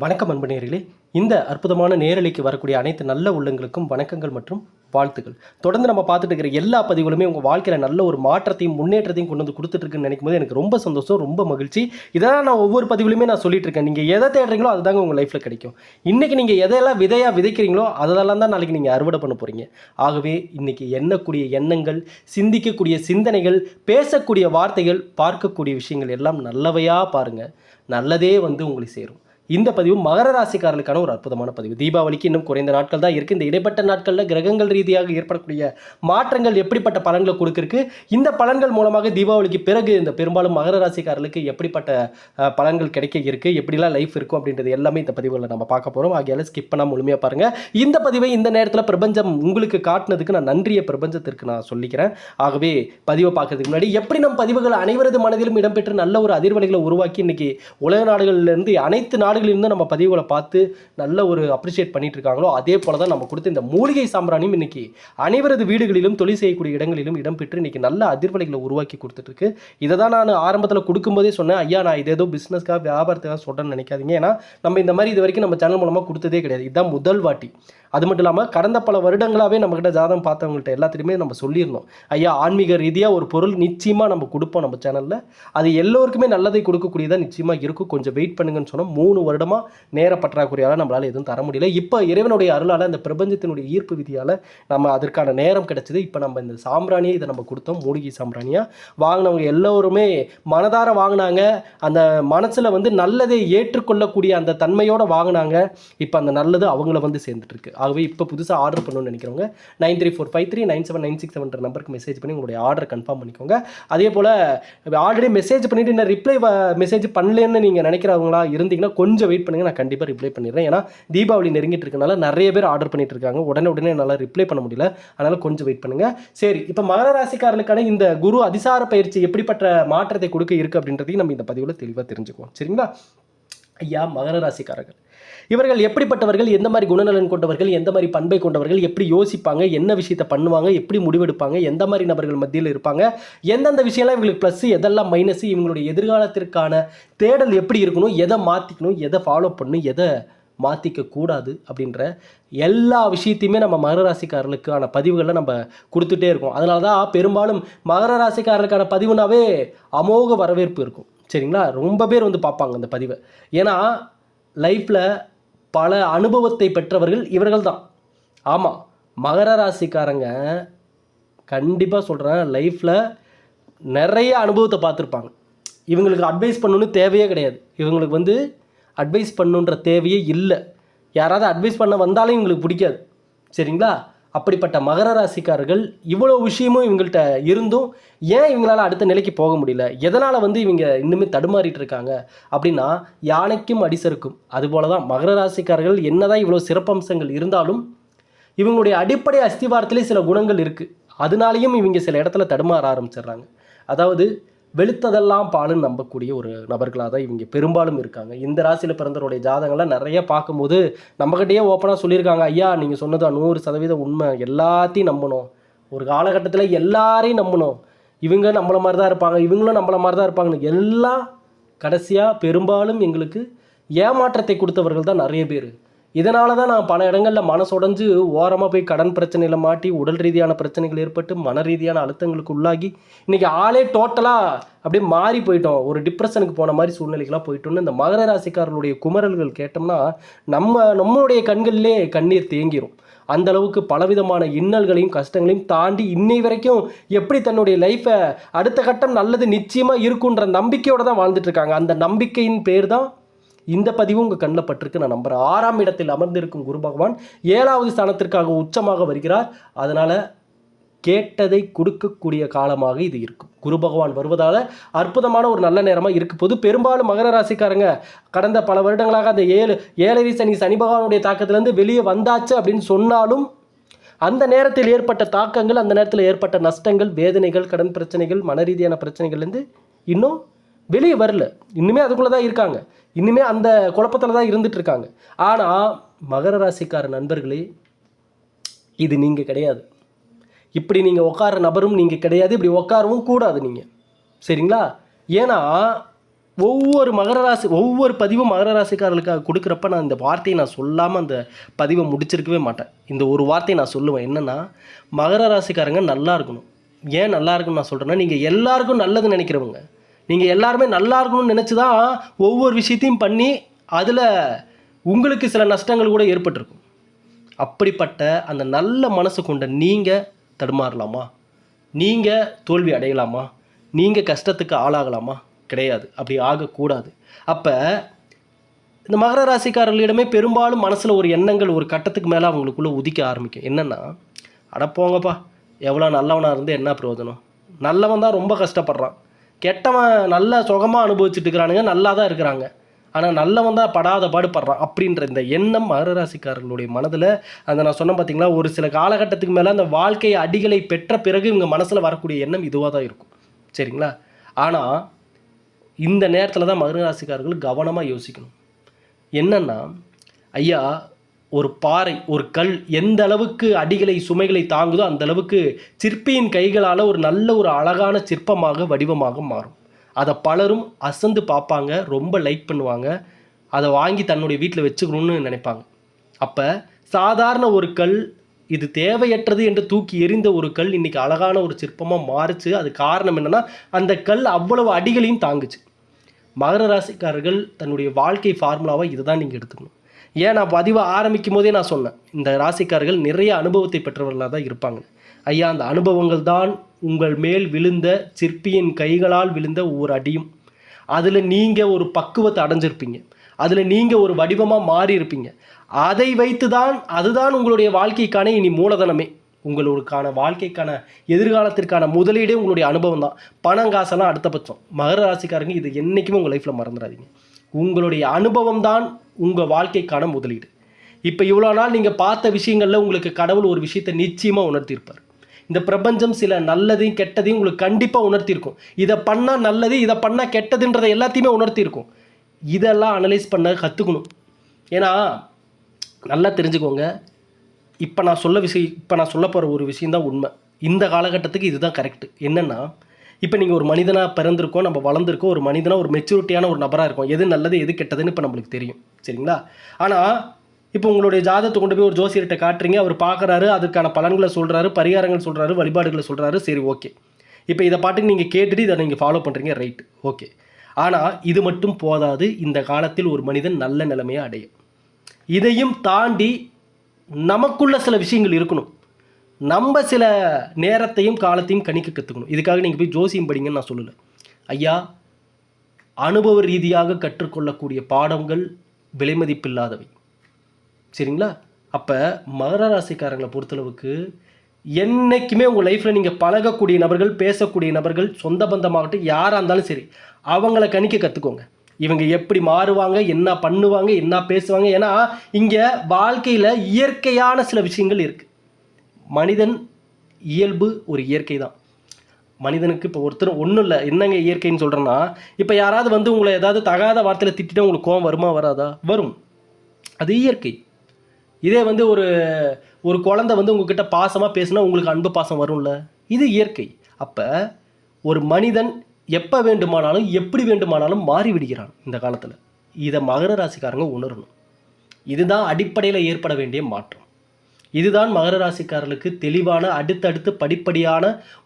வணக்கம் அன்பனேர்களே இந்த அற்புதமான நேரலைக்கு வரக்கூடிய அனைத்து நல்ல உள்ளங்களுக்கும் வணக்கங்கள் மற்றும் வாழ்த்துக்கள். தொடர்ந்து நம்ம பார்த்துட்டு இருக்கிற எல்லா பதிவுகளுமே உங்கள் வாழ்க்கையில் நல்ல ஒரு மாற்றத்தையும் முன்னேற்றத்தையும் கொண்டு வந்து கொடுத்துட்ருக்குன்னு நினைக்கும் போது எனக்கு ரொம்ப சந்தோஷம் ரொம்ப மகிழ்ச்சி. இதெல்லாம் நான் ஒவ்வொரு பதிவுலையுமே நான் சொல்லிட்டு இருக்கேன். நீங்கள் எதை தேடுறீங்களோ அதுதாங்க உங்கள் லைஃப்பில் கிடைக்கும். இன்றைக்கி நீங்கள் எதையெல்லாம் விதையாக விதைக்கிறீங்களோ அதெல்லாம் தான் நாளைக்கு நீங்கள் அறுவடை பண்ண போகிறீங்க ஆகவே இன்றைக்கி எண்ணக்கூடிய எண்ணங்கள் சிந்திக்கக்கூடிய சிந்தனைகள் பேசக்கூடிய வார்த்தைகள் பார்க்கக்கூடிய விஷயங்கள் எல்லாம் நல்லவையாக பாருங்கள் நல்லதே வந்து உங்களை சேரும். இந்த பதிவு மகர ராசிக்காரர்களுக்கான ஒரு அற்புதமான பதிவு. தீபாவளிக்கு இன்னும் குறைந்த நாட்கள் தான் இருக்குது இந்த இடைப்பட்ட நாட்களில் கிரகங்கள் ரீதியாக ஏற்படக்கூடிய மாற்றங்கள் எப்படிப்பட்ட பலன்களை கொடுக்கிருக்கு இந்த பலன்கள் மூலமாக தீபாவளிக்கு பிறகு இந்த பெரும்பாலும் மகர ராசிக்காரர்களுக்கு எப்படிப்பட்ட பலன்கள் கிடைக்க இருக்குது எப்படிலாம் லைஃப் இருக்கும் அப்படின்றது எல்லாமே இந்த பதிவுகளில் நம்ம பார்க்க போகிறோம் ஆகையால ஸ்கிப் பண்ணாமல் முழுமையாக பாருங்கள் இந்த பதிவை இந்த நேரத்தில் பிரபஞ்சம் உங்களுக்கு காட்டினதுக்கு நான் நன்றியை பிரபஞ்சத்திற்கு நான் சொல்லிக்கிறேன். ஆகவே பதிவை பார்க்கறதுக்கு முன்னாடி எப்படி நம் பதிவுகள் அனைவரது மனதிலும் இடம்பெற்று நல்ல ஒரு அதிர்வலைகளை உருவாக்கி இன்னைக்கு உலக நாடுகளிலிருந்து அனைத்து நாடுகளிலிருந்து நம்ம பதிவுகளை பார்த்து நல்ல ஒரு அப்ரிஷியேட் பண்ணிட்டு இருக்காங்களோ அதே போல தான் நம்ம கொடுத்த இந்த மூலிகை சாம்பிராணியும் இன்னைக்கு அனைவரது வீடுகளிலும் தொழில் செய்யக்கூடிய இடங்களிலும் இடம்பெற்று இன்னைக்கு நல்ல அதிர்வலைகளை உருவாக்கி கொடுத்துட்டு இதை தான் நான் ஆரம்பத்தில் கொடுக்கும்போதே சொன்னேன். ஐயா நான் இது ஏதோ பிஸ்னஸ்க்காக வியாபாரத்துக்காக சொல்கிறேன்னு நினைக்காதீங்க. ஏன்னா நம்ம இந்த மாதிரி இது வரைக்கும் நம்ம சேனல் மூலமாக கொடுத்ததே கிடையாது. இதுதான் முதல் வாட்டி. அது மட்டும் இல்லாமல் கடந்த பல வருடங்களாகவே நம்மக்கிட்ட ஜாதகம் பார்த்தவங்கள்ட்ட எல்லாத்துலேயுமே நம்ம சொல்லியிருந்தோம். ஐயா ஆன்மீக ரீதியாக ஒரு பொருள் நிச்சயமாக நம்ம கொடுப்போம் நம்ம சேனலில் அது எல்லோருக்குமே நல்லதை கொடுக்கக்கூடியதாக நிச்சயமாக இருக்கும். கொஞ்சம் வெயிட் பண்ணுங்கன்னு சொன்னால் மூணு வருடமாக நேர பற்றாக்குறையால் நம்மளால் எதுவும் தர முடியல. இப்போ இறைவனுடைய அருளால் இந்த பிரபஞ்சத்தினுடைய ஈர்ப்பு விதியால் நம்ம அதற்கான நேரம் கிடைச்சது. இப்போ நம்ம இந்த சாம்பிராணியை இதை நம்ம கொடுத்தோம். மூலிகை சாம்பிராணியாக வாங்கினவங்க எல்லோருமே மனதார வாங்கினாங்க. அந்த மனசில் வந்து நல்லதை ஏற்றுக்கொள்ளக்கூடிய அந்த தன்மையோடு வாங்கினாங்க. இப்போ அந்த நல்லது அவங்கள வந்து சேர்ந்துட்டுருக்கு ஆகவே இப்போ புதுசாக ஆர்டர் பண்ணணும்னு நினைக்கிறவங்க nine three four five three nine seven nine six செவன்ற நம்பருக்கு மெசேஜ் பண்ணி உங்களுடைய ஆர்டர் கன்ஃபார்ம் பண்ணிக்கோங்க. அதே போல் ஆல்ரெடி மெசேஜ் பண்ணிவிட்டு என்ன ரிப்ளை மெசேஜ் பண்ணலன்னு நீங்கள் நினைக்கிறவங்களா இருந்தீங்கன்னா கொஞ்சம் வெயிட் பண்ணுங்கள் நான் கண்டிப்பாக ரிப்ளை பண்ணிடுறேன். ஏன்னா தீபாவளி நெருங்கிட்டு இருக்கனால நிறைய பேர் ஆர்டர் பண்ணிட்டு இருக்காங்க. உடனே உடனே என்னால் ரிப்ளை பண்ண முடியல. அதனால் கொஞ்சம் வெயிட் பண்ணுங்கள் சரி இப்போ மகர ராசிக்காரனுக்கான இந்த குரு அதிசார பயிற்சி எப்படிப்பட்ட மாற்றத்தை கொடுக்க இருக்குது அப்படின்றதையும் நம்ம இந்த பதிவில் தெளிவாக தெரிஞ்சுக்குவோம். சரிங்களா? ஐயா மகர ராசிக்காரர்கள். இவர்கள் எப்படிப்பட்டவர்கள் எந்த மாதிரி குணநலன் கொண்டவர்கள் எந்த மாதிரி பண்பை கொண்டவர்கள் எப்படி யோசிப்பாங்க என்ன விஷயத்தை பண்ணுவாங்க எப்படி முடிவெடுப்பாங்க எந்த மாதிரி நபர்கள் மத்தியில் இருப்பாங்க எந்தெந்த விஷயம்லாம் இவங்களுக்கு ப்ளஸ் எதெல்லாம் மைனஸ் இவங்களுடைய எதிர்காலத்திற்கான தேடல் எப்படி இருக்கணும் எதை மாற்றிக்கணும் எதை ஃபாலோ பண்ணணும் எதை மாற்றிக்க கூடாது அப்படின்ற எல்லா விஷயத்தையுமே நம்ம மகர ராசிக்காரர்களுக்கான பதிவுகளை நம்ம கொடுத்துட்டே இருக்கோம். அதனால தான் பெரும்பாலும் மகர ராசிக்காரர்களுக்கான பதிவுனாவே அமோக வரவேற்பு இருக்கும். சரிங்களா? ரொம்ப பேர் வந்து பார்ப்பாங்க அந்த பதிவை. ஏன்னா லைஃப்பில் பல அனுபவத்தை பெற்றவர்கள் இவர்கள் தான். ஆமாம் மகர ராசிக்காரங்க கண்டிப்பாக சொல்கிறேன் லைஃப்பில் நிறைய அனுபவத்தை பார்த்துருப்பாங்க. இவங்களுக்கு அட்வைஸ் பண்ணணும்னு தேவையே கிடையாது. இவங்களுக்கு வந்து அட்வைஸ் பண்ணுன்ற தேவையே இல்லை. யாராவது அட்வைஸ் பண்ண வந்தாலும் இவங்களுக்கு பிடிக்காது. சரிங்களா? அப்படிப்பட்ட மகர ராசிக்காரர்கள் இவ்வளோ விஷயமும் இவங்கள்ட்ட இருந்தும் ஏன் இவங்களால் அடுத்த நிலைக்கு போக முடியல? எதனால் வந்து இவங்க இன்னுமே தடுமாறிட்டு இருக்காங்க? அப்படின்னா யானைக்கும் அடிசருக்கும். அதுபோல தான் மகர ராசிக்காரர்கள் என்னதான் இவ்வளோ சிறப்பம்சங்கள் இருந்தாலும் இவங்களுடைய அடிப்படை அஸ்திவாரத்திலே சில குணங்கள் இருக்குது அதனாலையும் இவங்க சில இடத்துல தடுமாற ஆரம்பிச்சிடுறாங்க. அதாவது வெளுத்ததெல்லாம் பாலுன்னு நம்பக்கூடிய ஒரு நபர்களாக தான் இவங்க பெரும்பாலும் இருக்காங்க. இந்த ராசியில் பிறந்தவருடைய ஜாதகங்கள்லாம் நிறைய பார்க்கும்போது நம்மக்கிட்டேயே ஓப்பனாக சொல்லியிருக்காங்க ஐயா நீங்கள் சொன்னது நூறு சதவீதம் உண்மை. எல்லாத்தையும் நம்பணும். ஒரு காலகட்டத்தில் எல்லாரையும் நம்பணும். இவங்க நம்மளை மாதிரி தான் இருப்பாங்க இவங்களும் நம்மளை மாதிரி தான் இருப்பாங்கன்னு. எல்லாம் கடைசியாக பெரும்பாலும் எங்களுக்கு ஏமாற்றத்தை கொடுத்தவர்கள் தான் நிறைய பேர். இதனால தான் நான் பல இடங்களில் மனசுடைஞ்சு ஓரமாக போய் கடன் பிரச்சனையில் மாட்டி உடல் ரீதியான பிரச்சனைகள் ஏற்பட்டு மன ரீதியான அழுத்தங்களுக்கு உள்ளாகி இன்றைக்கி ஆளே டோட்டலாக அப்படியே மாறி போயிட்டோம். ஒரு டிப்ரெஷனுக்கு போன மாதிரி சூழ்நிலைகளாக போயிட்டோம்னு இந்த மகர ராசிக்காரர்களுடைய குமரல்கள் கேட்டோம்னா நம்ம நம்மளுடைய கண்களிலே கண்ணீர் தேங்கிரும். அந்த அளவுக்கு பலவிதமான இன்னல்களையும் கஷ்டங்களையும் தாண்டி இன்னை வரைக்கும் எப்படி தன்னுடைய லைஃப்பை அடுத்த கட்டம் நல்லது நிச்சயமாக இருக்குன்ற நம்பிக்கையோடு தான் வாழ்ந்துட்டு இருக்காங்க. அந்த நம்பிக்கையின் பேர் தான் இந்த பதிவு உங்கள் கண்ணில் பட்டிருக்கு. நான் நம்புகிறேன் ஆறாம் இடத்தில் அமர்ந்திருக்கும் குரு பகவான் ஏழாவது ஸ்தானத்திற்காக உச்சமாக வருகிறார். அதனால் கேட்டதை கொடுக்கக்கூடிய காலமாக இது இருக்கும். குரு பகவான் வருவதால் அற்புதமான ஒரு நல்ல நேரமாக இருக்க. போது பெரும்பாலும் மகர ராசிக்காரங்க கடந்த பல வருடங்களாக அந்த ஏழு ஏழரை சனி சனி பகவானுடைய தாக்கத்திலேருந்து வெளியே வந்தாச்சு அப்படின்னு சொன்னாலும் அந்த நேரத்தில் ஏற்பட்ட தாக்கங்கள் அந்த நேரத்தில் ஏற்பட்ட நஷ்டங்கள் வேதனைகள் கடன் பிரச்சனைகள் மன ரீதியான பிரச்சனைகள்லேருந்து இன்னும் வெளியே வரல. இன்னுமே அதுக்குள்ளே தான் இருக்காங்க. இன்னுமே அந்த குழப்பத்தில் தான் இருந்துட்டு இருக்காங்க ஆனால் மகர ராசிக்கார நண்பர்களே இது நீங்கள் கிடையாது. இப்படி நீங்கள் உட்கார நபரும் நீங்கள் கிடையாது. இப்படி உட்காரவும் கூடாது நீங்கள் சரிங்களா? ஏன்னா ஒவ்வொரு மகர ராசி ஒவ்வொரு பதிவும் மகர ராசிக்காரர்களுக்காக கொடுக்குறப்ப நான் இந்த வார்த்தையை நான் சொல்லாமல் அந்த பதிவை முடிச்சிருக்கவே மாட்டேன். இந்த ஒரு வார்த்தையை நான் சொல்லுவேன். என்னென்னா மகர ராசிக்காரங்க நல்லா இருக்கணும். ஏன் நல்லா இருக்குன்னு நான் சொல்கிறேன்னா நீங்கள் எல்லாருக்கும் நல்லது நினைக்கிறவங்க. நீங்கள் எல்லாருமே நல்லா இருக்கணும்னு நினச்சி தான் ஒவ்வொரு விஷயத்தையும் பண்ணி அதில் உங்களுக்கு சில நஷ்டங்கள் கூட ஏற்பட்டிருக்கும். அப்படிப்பட்ட அந்த நல்ல மனசு கொண்ட நீங்கள் தடுமாறலாமா? நீங்கள் தோல்வி அடையலாமா? நீங்கள் கஷ்டத்துக்கு ஆளாகலாமா? கிடையாது. அப்படி ஆகக்கூடாது. அப்போ இந்த மகர ராசிக்காரர்களிடமே பெரும்பாலும் மனசில் ஒரு எண்ணங்கள் ஒரு கட்டத்துக்கு மேலே அவங்களுக்குள்ளே உதிக்க ஆரம்பிக்கும். என்னென்னா அட போங்கப்பா எவ்வளோ நல்லவனாக இருந்து என்ன பிரயோஜனம்? நல்லவன் தான் ரொம்ப கஷ்டப்படுறான். கெட்டவன் நல்ல சுகமாக அனுபவிச்சுட்டு இருக்கிறானுங்க நல்லா தான் இருக்கிறாங்க. ஆனால் நல்லவன் தான் படாத பாடுபடுறான் அப்படின்ற இந்த எண்ணம் மகரராசிக்காரர்களுடைய மனதில். அந்த நான் சொன்னேன் பார்த்தீங்களா ஒரு சில காலகட்டத்துக்கு மேலே அந்த வாழ்க்கை அடிகளை பெற்ற பிறகு இவங்க மனசில் வரக்கூடிய எண்ணம் இதுவாக தான் இருக்கும். சரிங்களா? ஆனால் இந்த நேரத்தில் தான் மகரராசிக்காரர்கள் கவனமாக யோசிக்கணும். என்னென்னா ஐயா ஒரு பாறை ஒரு கல் எந்த அளவுக்கு அடிகளை சுமைகளை தாங்குதோ அந்த அளவுக்கு சிற்பியின் கைகளால் ஒரு நல்ல ஒரு அழகான சிற்பமாக வடிவமாக மாறும். அதை பலரும் அசந்து பார்ப்பாங்க ரொம்ப லைக் பண்ணுவாங்க. அதை வாங்கி தன்னுடைய வீட்டில் வச்சுக்கணும்னு நினைப்பாங்க. அப்போ சாதாரண ஒரு கல் இது தேவையற்றது என்று தூக்கி எறிந்த ஒரு கல் இன்றைக்கி அழகான ஒரு சிற்பமாக மாறுச்சு. அது காரணம் என்னென்னா அந்த கல் அவ்வளவு அடிகளையும் தாங்குச்சு. மகர ராசிக்காரர்கள் தன்னுடைய வாழ்க்கை ஃபார்முலாவை இதை தான் நீங்கள் எடுத்துக்கணும். ஏன் நான் பதிவை ஆரம்பிக்கும் போதே நான் சொன்னேன் இந்த ராசிக்காரர்கள் நிறைய அனுபவத்தை பெற்றவர்களாக தான் இருப்பாங்க. ஐயா அந்த அனுபவங்கள் தான் உங்கள் மேல் விழுந்த சிற்பியின் கைகளால் விழுந்த ஒரு அடியும். அதில் நீங்கள் ஒரு பக்குவத்தை அடைஞ்சிருப்பீங்க. அதில் நீங்கள் ஒரு வடிவமாக மாறி இருப்பீங்க அதை வைத்து தான் அதுதான் உங்களுடைய வாழ்க்கைக்கான இனி மூலதனமே. உங்களுக்கான வாழ்க்கைக்கான எதிர்காலத்திற்கான முதலீடே உங்களுடைய அனுபவம் தான். பணம் காசெல்லாம் அடுத்த பட்சம். மகர ராசிக்காரங்க இது என்றைக்குமே உங்கள் லைஃப்பில் மறந்துடாதீங்க. உங்களுடைய அனுபவம் தான் உங்கள் வாழ்க்கைக்கான முதலீடு. இப்போ இவ்வளோ நாள் நீங்கள் பார்த்த விஷயங்களில் உங்களுக்கு கடவுள் ஒரு விஷயத்தை நிச்சயமாக உணர்த்தியிருப்பார். இந்த பிரபஞ்சம் சில நல்லதையும் கெட்டதையும் உங்களுக்கு கண்டிப்பாக உணர்த்தியிருக்கும். இதை பண்ணால் நல்லது இதை பண்ணால் கெட்டதுன்றதை எல்லாத்தையுமே உணர்த்தியிருக்கும். இதெல்லாம் அனலைஸ் பண்ண கற்றுக்கணும் ஏன்னா நல்லா தெரிஞ்சுக்கோங்க. இப்போ நான் சொல்ல விஷயம் இப்போ நான் சொல்ல போகிற ஒரு விஷயந்தான் உண்மை. இந்த காலகட்டத்துக்கு இதுதான் கரெக்ட் என்னென்னா இப்போ நீங்கள் ஒரு மனிதனாக பிறந்திருக்கோம் நம்ம வளர்ந்துருக்கோம் ஒரு மனிதனாக ஒரு மெச்சூரிட்டியான ஒரு நபராக இருக்கும். எது நல்லது எது கெட்டதுன்னு இப்போ நம்மளுக்கு தெரியும். சரிங்களா? ஆனால் இப்போ உங்களுடைய ஜாதத்தை கொண்டு போய் ஒரு ஜோசியர்கிட்ட காட்டுறீங்க அவர் பார்க்குறாரு அதுக்கான பலன்களை சொல்கிறாரு பரிகாரங்கள் சொல்கிறாரு வழிபாடுகளை சொல்கிறாரு சரி ஓகே. இப்போ இதை பாட்டுக்கு நீங்கள் கேட்டுட்டு இதை நீங்கள் ஃபாலோ பண்ணுறீங்க ரைட் ஓகே. ஆனால் இது மட்டும் போதாது இந்த காலத்தில் ஒரு மனிதன் நல்ல நிலைமையை அடையும் இதையும் தாண்டி நமக்குள்ள சில விஷயங்கள் இருக்கணும். நம்ம சில நேரத்தையும் காலத்தையும் கணிக்க கற்றுக்கணும் இதுக்காக நீங்கள் போய் ஜோசியம் படிங்கன்னு நான் சொல்லலை. ஐயா அனுபவ ரீதியாக கற்றுக்கொள்ளக்கூடிய பாடங்கள் விலைமதிப்பில்லாதவை. சரிங்களா? அப்போ மகர ராசிக்காரங்களை பொறுத்தளவுக்கு என்றைக்குமே உங்கள் லைஃப்பில் நீங்கள் பழகக்கூடிய நபர்கள் பேசக்கூடிய நபர்கள் சொந்த பந்தமாகட்டும் யாராக இருந்தாலும் சரி அவங்கள கணிக்க கற்றுக்கோங்க இவங்க எப்படி மாறுவாங்க என்ன பண்ணுவாங்க என்ன பேசுவாங்க ஏன்னா இங்கே வாழ்க்கையில் இயற்கையான சில விஷயங்கள் இருக்குது மனிதன் இயல்பு ஒரு இயற்கை தான். மனிதனுக்கு இப்போ ஒருத்தர் ஒன்றும் இல்லை. என்னங்க இயற்கைன்னு சொல்கிறேன்னா இப்போ யாராவது வந்து உங்களை ஏதாவது தகாத வார்த்தையில் திட்டிட்டு உங்களுக்கு கோவம் வருமா வராதா? வரும். அது இயற்கை. இதே வந்து ஒரு ஒரு குழந்தை வந்து உங்ககிட்ட பாசமாக பேசுனா உங்களுக்கு அன்பு பாசம் வரும்ல? இது இயற்கை. அப்போ ஒரு மனிதன் எப்போ வேண்டுமானாலும் எப்படி வேண்டுமானாலும் மாறிவிடுகிறான் இந்த காலத்தில். இதை மகர ராசிக்காரங்க உணரணும். இதுதான் அடிப்படையில் ஏற்பட வேண்டிய மாற்றம். இதுதான் மகர ராசிக்காரர்களுக்கு தெளிவான அடுத்தடுத்து படிப்படியான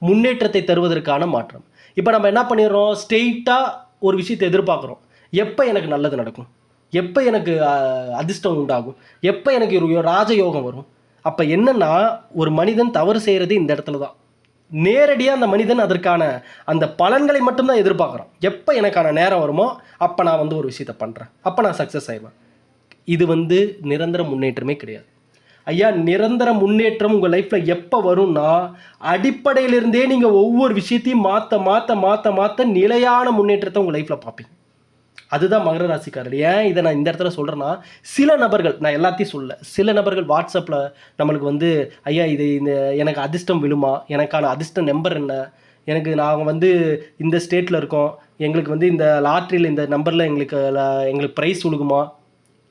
முன்னேற்றத்தை தருவதற்கான மாற்றம். இப்போ நம்ம என்ன பண்ணிடுறோம்? ஸ்ட்ரெயிட்டாக ஒரு விஷயத்தை எதிர்பார்க்குறோம். எப்போ எனக்கு நல்லது நடக்கும்? எப்போ எனக்கு அதிர்ஷ்டம் உண்டாகும்? எப்போ எனக்கு ஒரு ராஜயோகம் வரும்? அப்போ என்னென்னா ஒரு மனிதன் தவறு செய்கிறது இந்த இடத்துல தான். நேரடியாக அந்த மனிதன் அதற்கான அந்த பலன்களை மட்டும்தான் எதிர்பார்க்குறான். எப்போ எனக்கான நேரம் வருமோ அப்போ நான் வந்து ஒரு விஷயத்தை பண்ணுறேன் அப்போ நான் சக்ஸஸ் ஆயிடுவேன். இது வந்து நிரந்தர முன்னேற்றமே கிடையாது. ஐயா நிரந்தர முன்னேற்றம் உங்கள் லைஃப்பில் எப்போ வரும்னா அடிப்படையிலிருந்தே நீங்கள் ஒவ்வொரு விஷயத்தையும் மாற்ற மாற்ற மாற்ற மாற்ற நிலையான முன்னேற்றத்தை உங்கள் லைஃப்பில் பார்ப்பீங்க. அதுதான் மகர ராசிக்காரர். ஏன் இதை நான் இந்த இடத்துல சொல்கிறேன்னா சில நபர்கள் நான் எல்லாத்தையும் சொல்ல சில நபர்கள் வாட்ஸ்அப்பில் நம்மளுக்கு வந்து ஐயா இது இந்த எனக்கு அதிர்ஷ்டம் விழுமா? எனக்கான அதிர்ஷ்ட நம்பர் என்ன? எனக்கு நாங்கள் வந்து இந்த ஸ்டேட்டில் இருக்கோம். எங்களுக்கு வந்து இந்த லாட்ரியில் இந்த நம்பரில் எங்களுக்கு எங்களுக்கு ப்ரைஸ் ஒழுகுமா?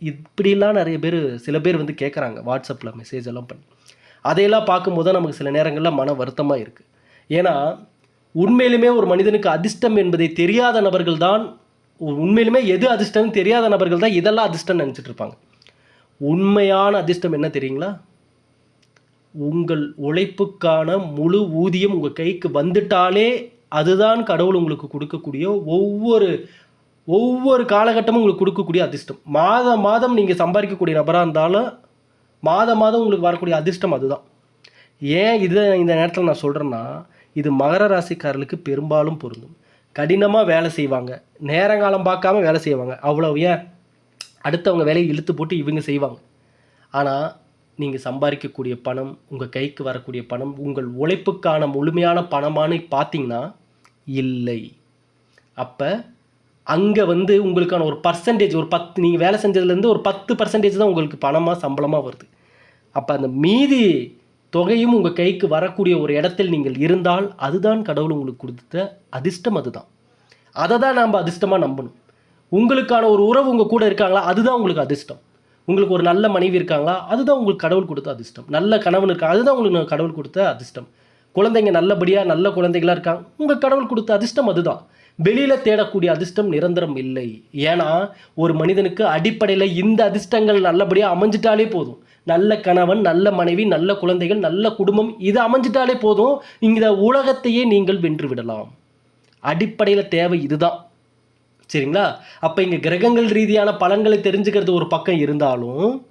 இப்படிலாம் நிறைய பேர் சில பேர் வந்து கேட்குறாங்க வாட்ஸ்அப்பில் மெசேஜ் எல்லாம் பண்ணி. அதையெல்லாம் பார்க்கும்போது தான் நமக்கு சில நேரங்களில் மன வருத்தமாக இருக்குது ஏன்னா உண்மையிலுமே ஒரு மனிதனுக்கு அதிர்ஷ்டம் என்பதை தெரியாத நபர்கள் தான் உண்மையிலுமே எது அதிர்ஷ்டம்னு தெரியாத நபர்கள் தான் இதெல்லாம் அதிர்ஷ்டம் நினச்சிட்டு இருப்பாங்க. உண்மையான அதிர்ஷ்டம் என்ன தெரியுங்களா? உங்கள் உழைப்புக்கான முழு ஊதியம் உங்கள் கைக்கு வந்துட்டாலே அதுதான் கடவுள் உங்களுக்கு கொடுக்கக்கூடிய ஒவ்வொரு ஒவ்வொரு காலகட்டமும் உங்களுக்கு கொடுக்கக்கூடிய அதிர்ஷ்டம். மாதம் மாதம் நீங்கள் சம்பாதிக்கக்கூடிய நபராக இருந்தாலும் மாதம் மாதம் உங்களுக்கு வரக்கூடிய அதிர்ஷ்டம் அதுதான். ஏன் இது இந்த நேரத்தில் நான் சொல்கிறேன்னா இது மகர ராசிக்காரர்களுக்கு பெரும்பாலும் பொருந்தும். கடினமாக வேலை செய்வாங்க. நேரங்காலம் பார்க்காம வேலை செய்வாங்க. அவ்வளோ ஏன்? அடுத்தவங்க வேலையை இழுத்து போட்டு இவங்க செய்வாங்க. ஆனால் நீங்கள் சம்பாதிக்கக்கூடிய பணம் உங்கள் கைக்கு வரக்கூடிய பணம் உங்கள் உழைப்புக்கான முழுமையான பணமானு பார்த்தீங்கன்னா இல்லை. அப்போ அங்கே வந்து உங்களுக்கான ஒரு பர்சன்டேஜ் ஒரு பத்து நீங்கள் வேலை செஞ்சதுலேருந்து ஒரு பத்து பர்சன்டேஜ் தான் உங்களுக்கு பணமாக சம்பளமாக வருது. அப்போ அந்த மீதி தொகையும் உங்கள் கைக்கு வரக்கூடிய ஒரு இடத்தில் நீங்கள் இருந்தால் அதுதான் கடவுள் உங்களுக்கு கொடுத்த அதிர்ஷ்டம் அதுதான். அதை தான் நாம் அதிர்ஷ்டமாக நம்பணும். உங்களுக்கான ஒரு உறவு உங்கள் கூட இருக்காங்களா அதுதான் உங்களுக்கு அதிர்ஷ்டம். உங்களுக்கு ஒரு நல்ல மனைவி இருக்காங்களா அதுதான் உங்களுக்கு கடவுள் கொடுத்த அதிர்ஷ்டம். நல்ல கணவன் இருக்கா அதுதான் உங்களுக்கு கடவுள் கொடுத்த அதிர்ஷ்டம். குழந்தைங்க நல்லபடியாக நல்ல குழந்தைகளாக இருக்காங்க உங்கள் கடவுள் கொடுத்த அதிர்ஷ்டம் அதுதான். வெளியில் தேடக்கூடிய அதிர்ஷ்டம் நிரந்தரம் இல்லை. ஏன்னா ஒரு மனிதனுக்கு அடிப்படையில் இந்த அதிர்ஷ்டங்கள் நல்லபடியாக அமைஞ்சிட்டாலே போதும். நல்ல கணவன் நல்ல மனைவி நல்ல குழந்தைகள் நல்ல குடும்பம் இது அமைஞ்சிட்டாலே போதும். இந்த உலகத்தையே நீங்கள் வென்று விடலாம். அடிப்படையில் தேவை இதுதான். சரிங்களா? அப்போ இங்கே கிரகங்கள் ரீதியான பலன்களை தெரிஞ்சுக்கிறது ஒரு பக்கம் இருந்தாலும்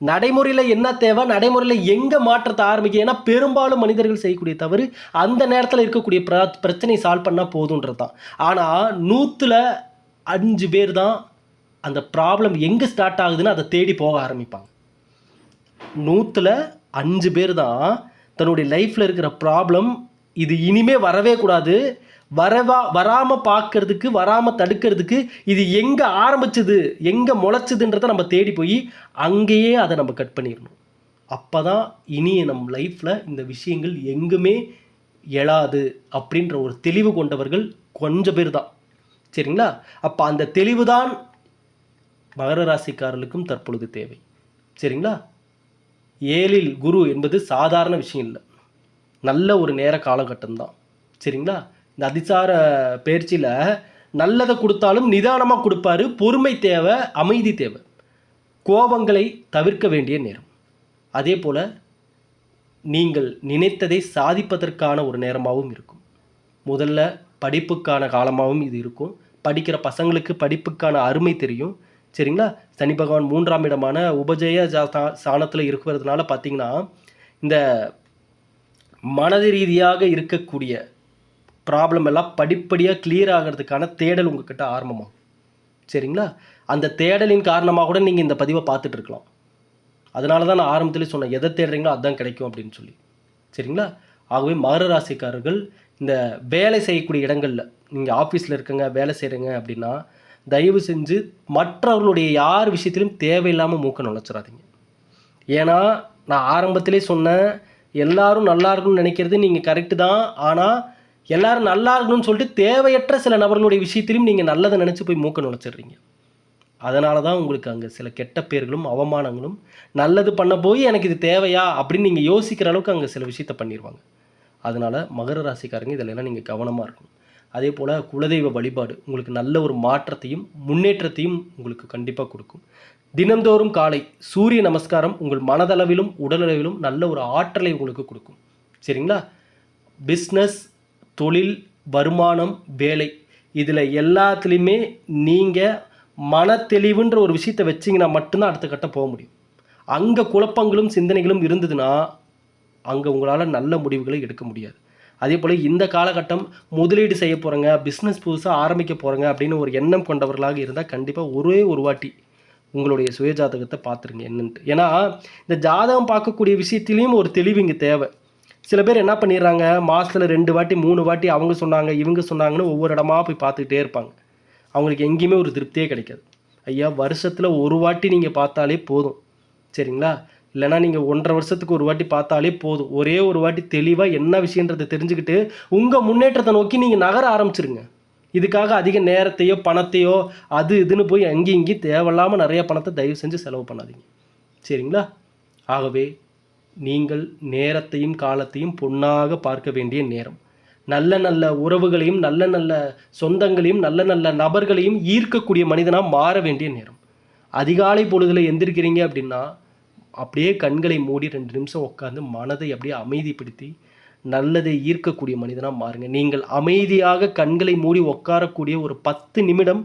நடைமுறையில் என்ன தேவை? நடைமுறையில் எங்கே மாற்றத்தை ஆரம்பிக்க? ஏன்னா பெரும்பாலும் மனிதர்கள் செய்யக்கூடிய தவறு அந்த நேரத்தில் இருக்கக்கூடிய பிர பிரச்சனையை சால்வ் பண்ணால் போதுன்றது தான் ஆனால் நூற்றில் அஞ்சு பேர் தான் அந்த ப்ராப்ளம் எங்கே ஸ்டார்ட் ஆகுதுன்னு அதை தேடி போக ஆரம்பிப்பாங்க. நூற்றில் அஞ்சு பேர் தான் தன்னுடைய லைஃப்பில் இருக்கிற ப்ராப்ளம் இது இனிமே வரவே கூடாது. வரவா வராமல் பார்க்கறதுக்கு வராமல் தடுக்கிறதுக்கு இது எங்கே ஆரம்பிச்சது எங்கே முளைச்சதுன்றதை நம்ம தேடி போய் அங்கேயே அதை நம்ம கட் பண்ணிடணும். அப்போ தான் இனி நம் லைஃப்பில் இந்த விஷயங்கள் எங்குமே எழாது அப்படின்ற ஒரு தெளிவு கொண்டவர்கள் கொஞ்சம் பேர் தான். சரிங்களா? அப்போ அந்த தெளிவு தான் மகர ராசிக்காரர்களுக்கும் தற்பொழுது தேவை. சரிங்களா? ஏழில் குரு என்பது சாதாரண விஷயம் இல்லை. நல்ல ஒரு நேர காலகட்டம் தான். சரிங்களா? இந்த அதிசார பயிற்சியில் நல்லதை கொடுத்தாலும் நிதானமாக கொடுப்பாரு பொறுமை தேவை அமைதி தேவை. கோபங்களை தவிர்க்க வேண்டிய நேரம். அதே போல் நீங்கள் நினைத்ததை சாதிப்பதற்கான ஒரு நேரமாகவும் இருக்கும். முதல்ல படிப்புக்கான காலமாகவும் இது இருக்கும். படிக்கிற பசங்களுக்கு படிப்புக்கான அருமை தெரியும். சரிங்களா? சனி பகவான் மூன்றாம் இடமான உபஜய சாணத்தில் இருக்கிறதுனால பார்த்தீங்கன்னா இந்த மனது ரீதியாக இருக்கக்கூடிய ப்ராப்ளம் எல்லாம் படிப்படியாக கிளியர் ஆகிறதுக்கான தேடல் உங்ககிட்ட ஆரம்பமாகும் சரிங்களா? அந்த தேடலின் காரணமாக கூட நீங்கள் இந்த பதிவை பார்த்துட்டு இருக்கலாம். அதனால தான் நான் ஆரம்பத்திலே சொன்னேன் எதை தேடுறீங்களோ அதுதான் கிடைக்கும் அப்படின்னு சொல்லி. சரிங்களா? ஆகவே மகர ராசிக்காரர்கள் இந்த வேலை செய்யக்கூடிய இடங்களில் நீங்கள் ஆஃபீஸில் இருக்கங்க வேலை செய்கிறீங்க அப்படின்னா தயவு செஞ்சு மற்றவர்களுடைய யார் விஷயத்திலும் தேவையில்லாமல் மூக்க நுழைச்சிடாதீங்க ஏன்னா நான் ஆரம்பத்திலே சொன்னேன் எல்லாரும் நல்லா இருக்கணும்னு நினைக்கிறது நீங்கள் கரெக்டு தான். ஆனால் எல்லாரும் நல்லா இருக்கணும்னு சொல்லிட்டு தேவையற்ற சில நபர்களுடைய விஷயத்திலும் நீங்கள் நல்லதை நினச்சி போய் மூக்க நுழைச்சிடுறீங்க. அதனால தான் உங்களுக்கு அங்கே சில கெட்ட பேர்களும் அவமானங்களும் நல்லது பண்ண போய் எனக்கு இது தேவையா? அப்படின்னு நீங்கள் யோசிக்கிற அளவுக்கு அங்கே சில விஷயத்த பண்ணிடுவாங்க அதனால் மகர ராசிக்காரங்க இதிலெல்லாம் நீங்கள் கவனமாக இருக்கணும். அதே போல் குலதெய்வ வழிபாடு உங்களுக்கு நல்ல ஒரு மாற்றத்தையும் முன்னேற்றத்தையும் உங்களுக்கு கண்டிப்பாக கொடுக்கும். தினந்தோறும் காலை சூரிய நமஸ்காரம் உங்கள் மனதளவிலும் உடலளவிலும் நல்ல ஒரு ஆற்றலை உங்களுக்கு கொடுக்கும். சரிங்களா? பிஸ்னஸ் தொழில் வருமானம் வேலை. இதில் எல்லாத்துலேயுமே நீங்கள் மனத்தெளிவுன்ற ஒரு விஷயத்தை வச்சிங்கன்னா மட்டும்தான் அடுத்த கட்டம் போக முடியும். அங்கே குழப்பங்களும் சிந்தனைகளும் இருந்ததுன்னா அங்கே உங்களால் நல்ல முடிவுகளை எடுக்க முடியாது. அதே போல் இந்த காலகட்டம் முதலீடு செய்ய போகிறங்க பிஸ்னஸ் புதுசாக ஆரம்பிக்க போகிறங்க அப்படின்னு ஒரு எண்ணம் கொண்டவர்களாக இருந்தால் கண்டிப்பாக ஒரே ஒரு வாட்டி உங்களுடைய சுயஜாதகத்தை பார்த்துருங்க என்னன்ட்டு. ஏன்னா இந்த ஜாதகம் பார்க்கக்கூடிய விஷயத்திலையும் ஒரு தெளிவு இங்கே தேவை. சில பேர் என்ன பண்ணிடுறாங்க மாதத்தில் ரெண்டு வாட்டி மூணு வாட்டி அவங்க சொன்னாங்க இவங்க சொன்னாங்கன்னு ஒவ்வொரு இடமா போய் பார்த்துக்கிட்டே இருப்பாங்க. அவங்களுக்கு எங்கேயுமே ஒரு திருப்தியே கிடைக்காது. ஐயா வருஷத்தில் ஒரு வாட்டி நீங்கள் பார்த்தாலே போதும். சரிங்களா? இல்லைனா நீங்கள் ஒன்றரை வருஷத்துக்கு ஒரு வாட்டி பார்த்தாலே போதும். ஒரே ஒரு வாட்டி தெளிவாக என்ன விஷயன்றதை தெரிஞ்சுக்கிட்டு உங்கள் முன்னேற்றத்தை நோக்கி நீங்கள் நகர ஆரம்பிச்சிருங்க. இதுக்காக அதிக நேரத்தையோ பணத்தையோ அது இதுன்னு போய் அங்கேயும் இங்கேயும் தேவையில்லாமல் நிறைய பணத்தை தயவு செஞ்சு செலவு பண்ணாதீங்க. சரிங்களா? ஆகவே நீங்கள் நேரத்தையும் காலத்தையும் பொன்னாக பார்க்க வேண்டிய நேரம். நல்ல நல்ல உறவுகளையும் நல்ல நல்ல சொந்தங்களையும் நல்ல நல்ல நபர்களையும் ஈர்க்கக்கூடிய மனிதனாக மாற வேண்டிய நேரம். அதிகாலை பொழுதில் எந்திருக்கிறீங்க அப்படின்னா அப்படியே கண்களை மூடி ரெண்டு நிமிஷம் உட்காந்து மனதை அப்படியே அமைதிப்படுத்தி நல்லதை ஈர்க்கக்கூடிய மனிதனாக மாறுங்க. நீங்கள் அமைதியாக கண்களை மூடி உட்காரக்கூடிய ஒரு பத்து நிமிடம்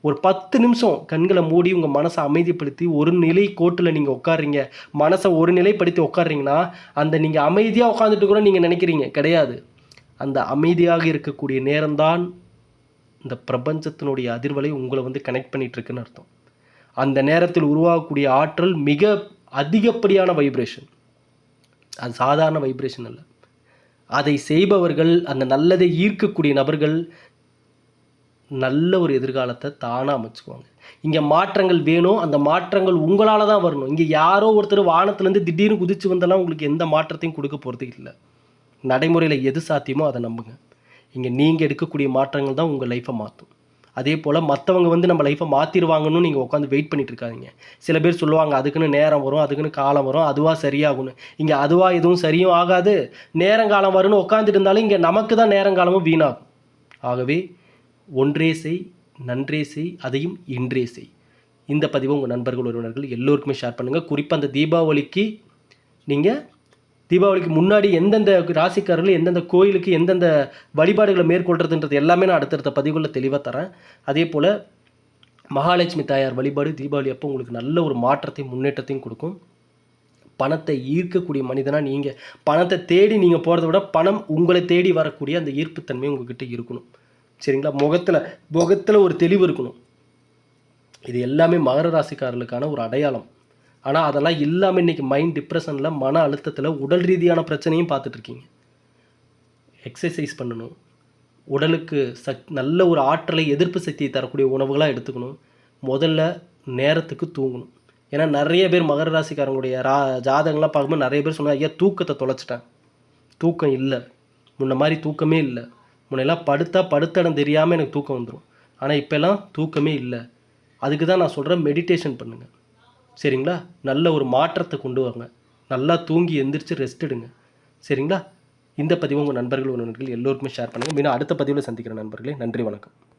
ஒரு பத்து நிமிஷம் கண்களை மூடி உங்கள் மனசை அமைதிப்படுத்தி ஒரு நிலை கோட்டில் நீங்கள் உட்காடுறீங்க மனசை ஒரு நிலைப்படுத்தி உட்காருறீங்கன்னா அந்த நீங்கள் அமைதியாக உட்காந்துட்டு கூட நீங்கள் நினைக்கிறீங்க. கிடையாது. அந்த அமைதியாக இருக்கக்கூடிய நேரம்தான் இந்த பிரபஞ்சத்தினுடைய அதிர்வலை உங்களை வந்து கனெக்ட் பண்ணிகிட்ருக்குன்னு அர்த்தம். அந்த நேரத்தில் உருவாகக்கூடிய ஆற்றல் மிக அதிகப்படியான வைப்ரேஷன் அது சாதாரண வைப்ரேஷன் அல்ல. அதை செய்பவர்கள் அந்த நல்லதை ஈர்க்கக்கூடிய நபர்கள் நல்ல ஒரு எதிர்காலத்தை தானாக அமைச்சுக்குவாங்க. இங்கே மாற்றங்கள் வேணும் அந்த மாற்றங்கள் உங்களால் தான் வரணும். இங்கே யாரோ ஒருத்தர் வானத்துலேருந்து திடீர்னு குதிச்சு வந்தெல்லாம் உங்களுக்கு எந்த மாற்றத்தையும் கொடுக்க போகிறது இல்லை. நடைமுறையில் எது சாத்தியமோ அதை நம்புங்க. இங்கே நீங்கள் எடுக்கக்கூடிய மாற்றங்கள் தான் உங்கள் லைஃப்பை மாற்றும் அதே போல் மற்றவங்க வந்து நம்ம லைஃப்பை மாற்றிடுவாங்கன்னு நீங்கள் உட்காந்து வெயிட் பண்ணிட்டு இருக்காதிங்க. சில பேர் சொல்லுவாங்க அதுக்குன்னு நேரம் வரும் அதுக்குன்னு காலம் வரும் அதுவாக சரியாகும்னு. இங்கே அதுவாக எதுவும் சரியும் ஆகாது. நேரங்காலம் வரும்னு உட்காந்துட்டு இருந்தாலும் இங்கே நமக்கு தான் நேரங்காலமும் வீணாகும். ஆகவே ஒன்றே செய் நன்றே செய் அதையும் இன்றே செய். இந்த பதிவை உங்கள் நண்பர்கள் உறவினர்கள் எல்லோருக்குமே ஷேர் பண்ணுங்கள் குறிப்பாக அந்த தீபாவளிக்கு நீங்கள் தீபாவளிக்கு முன்னாடி எந்தெந்த ராசிக்காரர்கள் எந்தெந்த கோயிலுக்கு எந்தெந்த வழிபாடுகளை மேற்கொள்கிறதுன்றது எல்லாமே நான் அடுத்தடுத்த பதிவுகளில் தெளிவாக தரேன். அதே போல் மகாலட்சுமி தாயார் வழிபாடு தீபாவளி அப்போ உங்களுக்கு நல்ல ஒரு மாற்றத்தையும் முன்னேற்றத்தையும் கொடுக்கும். பணத்தை ஈர்க்கக்கூடிய மனிதனாக நீங்கள் பணத்தை தேடி நீங்கள் போகிறத விட பணம் உங்களை தேடி வரக்கூடிய அந்த ஈர்ப்புத்தன்மை உங்ககிட்ட இருக்கணும். சரிங்களா? முகத்தில் முகத்தில் ஒரு தெளிவு இருக்கணும். இது எல்லாமே மகர ராசிக்காரர்களுக்கான ஒரு அடையாளம். ஆனால் அதெல்லாம் இல்லாமல் இன்றைக்கி மைண்ட் டிப்ரெஷனில் மன அழுத்தத்தில் உடல் ரீதியான பிரச்சனையும் பார்த்துட்டு இருக்கீங்க. எக்ஸசைஸ் பண்ணணும். உடலுக்கு சக் நல்ல ஒரு ஆற்றலை எதிர்ப்பு சக்தியை தரக்கூடிய உணவுகளாக எடுத்துக்கணும். முதல்ல நேரத்துக்கு தூங்கணும். ஏன்னா நிறைய பேர் மகர ராசிக்காரங்களுடைய ரா ஜாதகங்கள்லாம் பார்க்கும்போது நிறைய பேர் சொன்னாங்க ஐயா தூக்கத்தை தொலைச்சிட்டேன். தூக்கம் இல்லை. முன்ன மாதிரி தூக்கமே இல்லை. முன்னெல்லாம் படுத்தா படுத்த இடம் தெரியாமல் எனக்கு தூக்கம் வந்துடும் ஆனால் இப்போல்லாம் தூக்கமே இல்லை. அதுக்கு தான் நான் சொல்கிறேன் மெடிடேஷன் பண்ணுங்கள் சரிங்களா? நல்ல ஒரு மாற்றத்தை கொண்டு வாங்க. நல்லா தூங்கி எந்திரிச்சு ரெஸ்ட் எடுங்க. சரிங்களா? இந்த பதிவு உங்கள் நண்பர்கள் உறவினர்கள் எல்லோருக்குமே ஷேர் பண்ணுங்கள் மீண்டும் அடுத்த பதிவில் சந்திக்கிற நண்பர்களே நன்றி வணக்கம்.